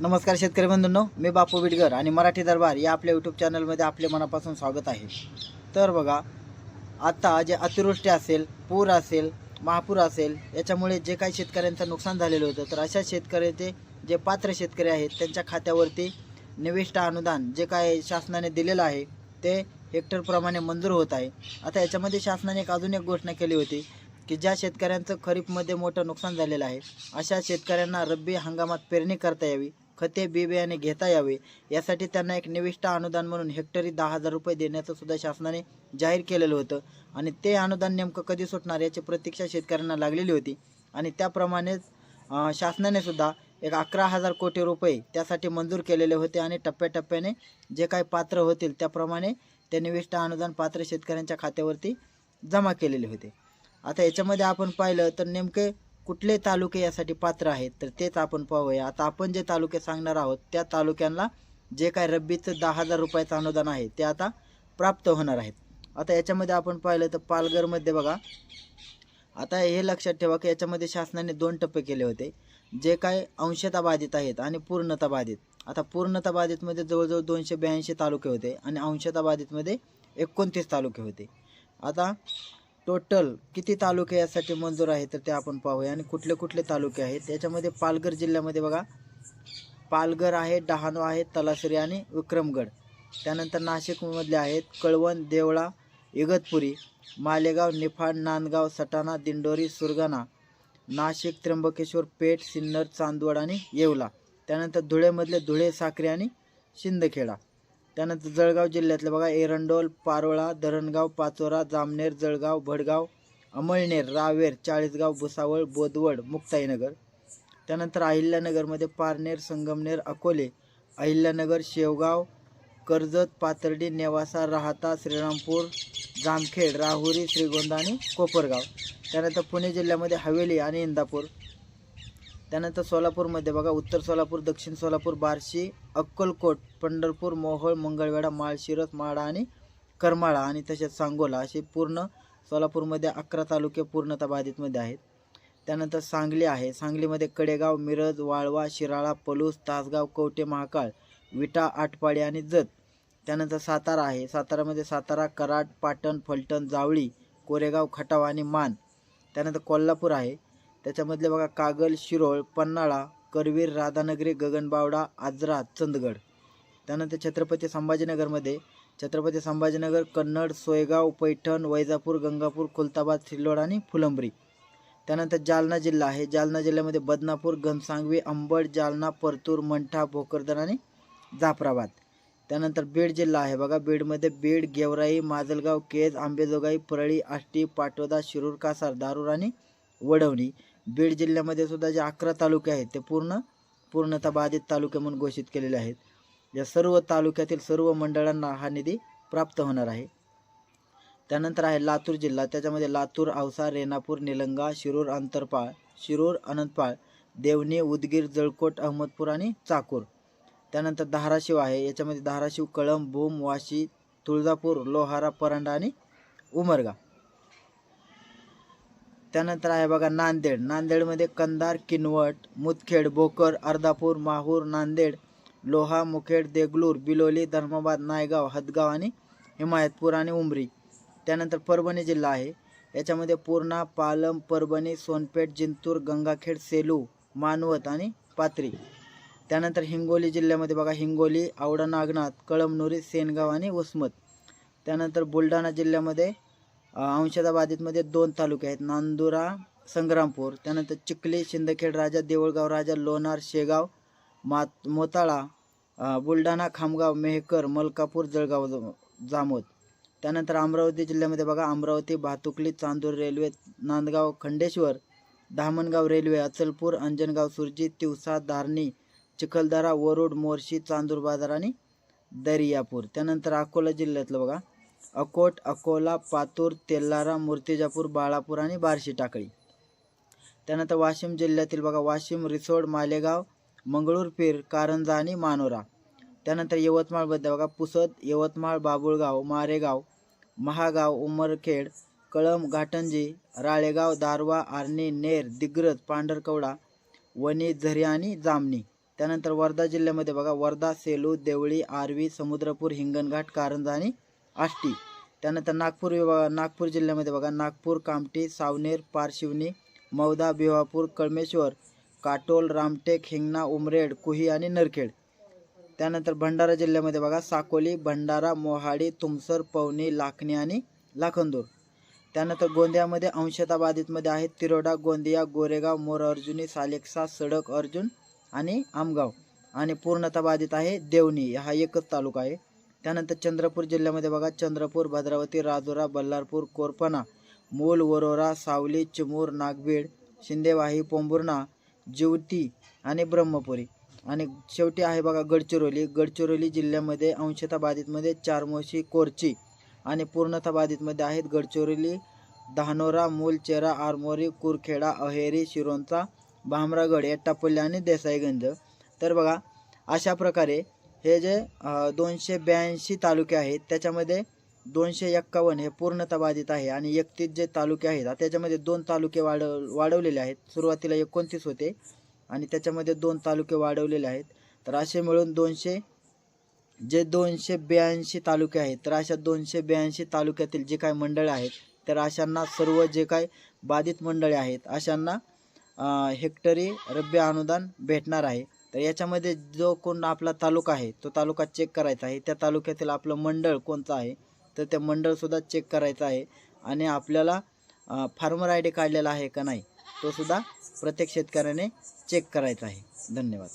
नमस्कार शेतकरी बंधूंनो मी बापू बिडगर आणि मराठी दरबार या आपल्या यूट्यूब चॅनलमध्ये आपले मनापासून स्वागत आहे. तर बघा आता जे अतिवृष्टी असेल पूर असेल महापूर असेल याच्यामुळे जे काही शेतकऱ्यांचं नुकसान झालेलं होतं तर अशा शेतकऱ्याचे जे पात्र शेतकरी आहेत त्यांच्या खात्यावरती निविष्ट अनुदान जे काय शासनाने दिलेलं आहे ते हेक्टरप्रमाणे मंजूर होत आहे. आता याच्यामध्ये शासनाने एक अजून एक घोषणा केली होती की ज्या शेतकऱ्यांचं खरीपमध्ये मोठं नुकसान झालेलं आहे अशा शेतकऱ्यांना रब्बी हंगामात पेरणी करता यावी. खते बी बियाणे घेता यावे. यासाठी त्यांना एक निविष्ट अनुदान म्हणून हेक्टरी दहा हजार रुपये देण्याचं सुद्धा शासनाने जाहीर केलेलं होतं. आणि ते अनुदान नेमकं कधी सुटणार याची प्रतीक्षा शेतकऱ्यांना लागलेली होती. आणि त्याप्रमाणेच शासनाने सुद्धा एक अकरा हजार कोटी रुपये त्यासाठी मंजूर केलेले होते आणि टप्प्याटप्प्याने जे काही पात्र होतील त्याप्रमाणे ते निविष्ट अनुदान पात्र शेतकऱ्यांच्या खात्यावरती जमा केलेले होते. आता याच्यामध्ये आपण पाहिलं तर नेमके कुठले तालुके यासाठी पात्र आहेत तर तेच आपण पाहूया. आता आपण जे तालुके सांगणार आहोत त्या तालुक्यांना जे काय रब्बीचं दहा हजार रुपयाचं अनुदान आहे ते आता प्राप्त होणार आहेत. आता याच्यामध्ये आपण पाहिलं तर पालघरमध्ये बघा आता हे लक्षात ठेवा की याच्यामध्ये शासनाने दोन टप्पे केले होते. जे काय अंशता बाधित आहेत आणि पूर्णता बाधित. आता पूर्णता बाधितमध्ये जवळजवळ दोनशे ब्याऐंशी तालुके होते आणि अंशता बाधितमध्ये एकोणतीस तालुके होते. आता टोटल किती तालुके यासाठी मंजूर आहे तर ते आपण पाहूया. आणि कुठले कुठले तालुके आहेत? याच्यामध्ये पालघर जिल्ह्यामध्ये बघा पालघर आहे डहाणू आहे तलासरी आणि विक्रमगड. त्यानंतर नाशिकमधले आहेत कळवण देवळा इगतपुरी मालेगाव निफाड नांदगाव सटाणा दिंडोरी सुरगाणा नाशिक त्र्यंबकेश्वर पेठ सिन्नर चांदवड आणि येवला. त्यानंतर धुळेमधले धुळे साक्री आणि शिंदखेडा. त्यानंतर जळगाव जिल्ह्यातलं बघा एरंडोल पारोळा धरणगाव पाचोरा जामनेर जळगाव भडगाव अमळनेर रावेर चाळीसगाव भुसावळ बोदवड मुक्ताईनगर. त्यानंतर अहिल्यानगरमध्ये पारनेर संगमनेर अकोले अहिल्यानगर शेवगाव कर्जत पाथर्डी नेवासा राहता श्रीरामपूर जामखेड राहुरी श्रीगोंदा आणि कोपरगाव. त्यानंतर पुणे जिल्ह्यामध्ये हवेली आणि इंदापूर. त्यानंतर सोलापूरमध्ये बघा उत्तर सोलापूर दक्षिण सोलापूर बार्शी अक्कलकोट पंढरपूर मोहोळ मंगळवेढा माळशिरस माडा आणि करमाळा आणि तसेच सांगोला असे पूर्ण सोलापूरमध्ये अकरा तालुके पूर्णतः बाधितमध्ये आहेत. त्यानंतर सांगली आहे. सांगलीमध्ये कडेगाव मिरज वाळवा शिराळा पलूस तासगाव कवटे महाकाळ विटा आटपाडी आणि जत. त्यानंतर सातारा आहे. सातारामध्ये सातारा कराड पाटण फलटण जावळी कोरेगाव खटाव आणि मान. त्यानंतर कोल्हापूर आहे. त्याच्यामधले बघा कागल शिरोळ पन्हाळा करवीर राधानगरी गगनबावडा आजरा चंदगड. त्यानंतर छत्रपती संभाजीनगरमध्ये छत्रपती संभाजीनगर कन्नड सोयगाव पैठण वैजापूर गंगापूर खुलताबाद सिल्लोड आणि फुलंब्री. त्यानंतर जालना जिल्हा आहे. जालना जिल्ह्यामध्ये बदनापूर घनसांगवी अंबड जालना परतूर मंठा भोकरदन आणि जाफराबाद. त्यानंतर बीड जिल्हा आहे बघा. बीडमध्ये बीड गेवराई माजलगाव केज आंबेजोगाई परळी आष्टी पाटोदा शिरूर कासार दारूर आणि वडवणी. बीड जिल्ह्यामध्ये सुद्धा जे अकरा तालुके आहेत ते पूर्ण पूर्णतः बाधित तालुके म्हणून घोषित केलेले आहेत. या सर्व तालुक्यातील सर्व मंडळांना हा निधी प्राप्त होणार आहे. त्यानंतर आहे लातूर जिल्हा. त्याच्यामध्ये लातूर औसा रेणापूर निलंगा शिरूर अंतरपाळ शिरूर अनंतपाळ देवणी उदगीर जळकोट अहमदपूर आणि चाकूर. त्यानंतर धाराशिव आहे. याच्यामध्ये धाराशिव कळंब भूम वाशी तुळजापूर लोहारा परांडा आणि उमरगा. त्यानंतर आहे बघा नांदेड. नांदेडमध्ये कंधार किनवट मुदखेड भोकर अर्धापूर माहूर नांदेड लोहा मुखेड देगलूर बिलोली धर्माबाद नायगाव हदगाव आणि हिमायतपूर आणि उमरी. त्यानंतर परभणी जिल्हा आहे. याच्यामध्ये पूर्णा पालम परभणी सोनपेठ जिंतूर गंगाखेड सेलू मानवत आणि पात्री त्यानंतर हिंगोली जिल्ह्यामध्ये बघा हिंगोली आवडा नागनाथ कळमनुरी सेनगाव आणि वसमत. त्यानंतर बुलढाणा जिल्ह्यामध्ये अ, बाधितमध्ये दोन तालुके आहेत. नांदुरा संग्रामपूर त्यानंतर चिखली शिंदखेड राजा देऊळगाव राजा लोणार शेगाव मात मोताळा बुलढाणा खामगाव मेहकर मलकापूर जळगाव जामोद. त्यानंतर अमरावती जिल्ह्यामध्ये बघा अमरावती भातुकली चांदूर रेल्वे नांदगाव खंडेश्वर धामणगाव रेल्वे अचलपूर अंजनगाव सुरजी तिवसा धारणी चिखलदरा वरुड मोर्शी चांदूर बाजार आणि दर्यापूर. त्यानंतर अकोला जिल्ह्यातलं बघा अकोट अकोला पातूर तेल्लारा मूर्तिजापूर बाळापूर आणि बार्शी टाकळी. त्यानंतर वाशिम जिल्ह्यातील बघा वाशिम रिसोड मालेगाव मंगळूरपीर कारंजा आणि मानोरा. त्यानंतर यवतमाळमध्ये बघा पुसद यवतमाळ बाबुळगाव मारेगाव महागाव उमरखेड कळम घाटंजी राळेगाव दारवा आर्णी नेर दिग्रज पांढरकवडा वणी झरी आणि जामणी. त्यानंतर वर्धा जिल्ह्यामध्ये बघा वर्धा सेलू देवळी आर्वी समुद्रपूर हिंगणघाट कारंजा आणि आष्टी. त्यानंतर नागपूर विभाग नागपूर जिल्ह्यामध्ये बघा नागपूर कामठी सावनेर पारशिवनी मौदा भिवापूर कळमेश्वर काटोल रामटेक हिंगणा उमरेड कुही आणि नरखेड. त्यानंतर भंडारा जिल्ह्यामध्ये बघा साकोली भंडारा मोहाडी तुमसर पवनी लाखणी आणि लाखंदूर त्यानंतर गोंदियामध्ये अंशता बाधितमध्ये आहेत तिरोडा गोंदिया गोरेगाव मोर अर्जुनी सालेक्सा सडक अर्जुन आणि आमगाव. आणि पूर्णता बाधित आहे देवणी हा एकच तालुका आहे. त्यानंतर चंद्रपूर जिल्ह्यामध्ये बघा चंद्रपूर भद्रावती राजुरा बल्लारपूर कोरपणा मूल वरोरा सावली चिमूर नागबीड शिंदेवाही पोंभुर्णा जिवती आणि ब्रह्मपुरी. आणि शेवटी आहे बघा गडचिरोली. गडचिरोली जिल्ह्यामध्ये अंशता बाधितमध्ये चारमोशी कोरची आणि पूर्णताबाधितमध्ये आहेत गडचिरोली धानोरा मूलचेरा आरमोरी कुरखेडा अहेरी शिरोंचा भामरागड एट्टापल्ली आणि देसाईगंज. तर बघा अशा प्रकारे हे जे दोनशे ब्याऐंशी तालुके आहेत त्याच्यामध्ये दोनशे एक्कावन्न हे पूर्णतः बाधित आहे आणि एकतीस जे तालुके आहेत त्याच्यामध्ये दोन तालुके वाढव वाढवलेले आहेत. सुरुवातीला एकोणतीस होते आणि त्याच्यामध्ये दोन तालुके वाढवलेले आहेत. तर असे मिळून दोनशे जे दोनशे ब्याऐंशी तालुके आहेत तर अशा दोनशे ब्याऐंशी तालुक्यातील जे काही मंडळे आहेत तर अशांना सर्व जे काही बाधित मंडळे आहेत अशांना हेक्टरी रब्बी अनुदान भेटणार आहे. तर याच्यामध्ये जो कोण आपला तालुका आहे तो तालुका चेक करायचा आहे. त्या तालुक्यातील आपलं मंडळ कोणतं आहे तर ते मंडळसुद्धा चेक करायचं आहे. आणि आपल्याला फार्मर आय डी काढलेला आहे का नाही तो सुद्धा प्रत्येक शेतकऱ्याने चेक करायचा आहे. धन्यवाद.